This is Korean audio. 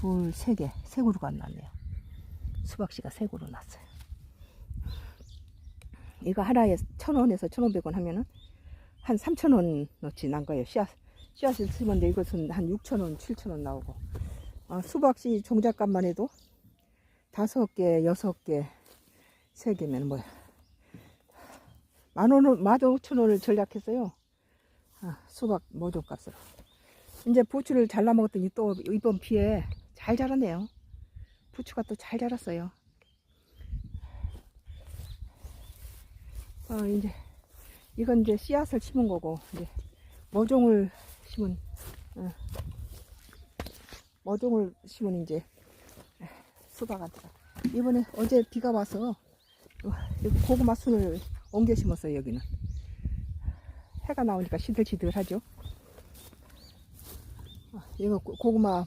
둘, 세 개, 세 그루가 났네요. 수박씨가 세 그루 났어요. 이거 하나에 천 원에서 천 오백 원 하면은 한 삼천 원어치 난 거예요. 씨앗, 씨앗을 심었는데 이것은 한 육천 원, 칠천 원 나오고. 아, 수박씨 종잣값만 해도 다섯 개, 여섯 개, 세 개면 뭐야. 만 원을, 만 오천 원을 전략했어요. 아, 수박 모종 값으로. 이제 부추를 잘라 먹었더니 또 이번 비에 잘 자랐네요. 부추가 또 잘 자랐어요. 어, 이제 이건 이제 씨앗을 심은 거고 이제 모종을 심은 어, 모종을 심은 이제 수박한테가 이번에 어제 비가 와서 고구마 순을 옮겨 심었어요 여기는 해가 나오니까 시들시들하죠. 어, 이거 고- 고구마